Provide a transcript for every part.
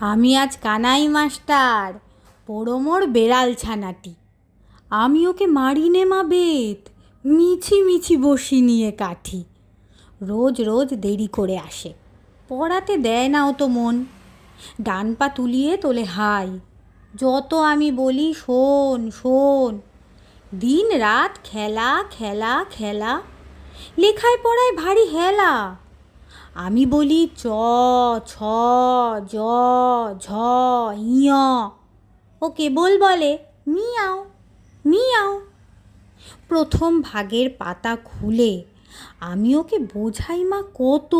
আমি আজ কানাই মাস্টার, পোড়ো মোর বেড়াল ছানাটি। আমি ওকে মারি নে মা বেত, মিছি মিছি বসি নিয়ে কাঠি। রোজ রোজ দেরি করে আসে, পড়াতে দেয় না ও তো মন। ডান পা তুলিয়ে তোলে হাই, যত আমি বলি শোন শোন। দিন রাত খেলা খেলা খেলা, লেখায় পড়ায় ভারী হেলা। আমি বলি চ, ছ, জ, ঝ ইয় ও কেবল বলে, মিয়াও মিয়াও। প্রথম ভাগের পাতা খুলে, আমি ওকে বোঝাই মা কত।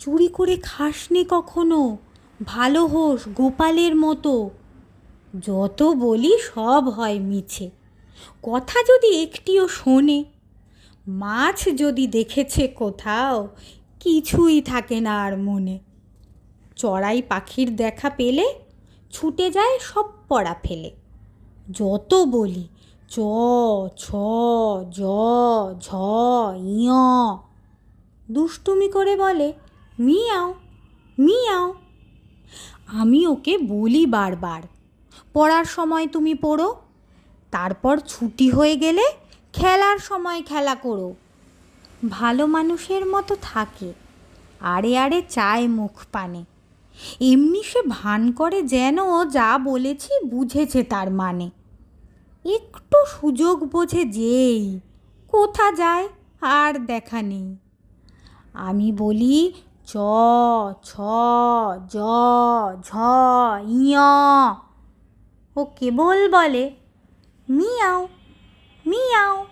চুরি করে খাসনে কখনো, ভালো হোস গোপালের মতো। যত বলি সব হয় মিছে, কথা যদি একটিও শোনে, মাছ যদি দেখেছে কোথাও কিছুই থাকে না আর মনে। চড়াই পাখির দেখা পেলে ছুটে যায় সব পড়া ফেলে। যত বলি, চ, ছ, জ, ঝ ইয় দুষ্টুমি করে বলে, মিয়াও মিয়াও। আমি ওকে বলি বারবার, পড়ার সময় তুমি পড়ো, তারপর ছুটি হয়ে গেলে খেলার সময় খেলা করো। ভালো মানুষের মতো থাকে, আড়ে আড়ে চায় মুখ পানে। এমনি সে ভান করে যেন যা বলেছি বুঝেছে তার মানে। একটু সুযোগ বোঝে যেই, কোথা যায় আর দেখা নেই। আমি বলি, চ, ছ, জ, ঝ ইয় ও কেবল বলে, মিয়াও মিয়াও।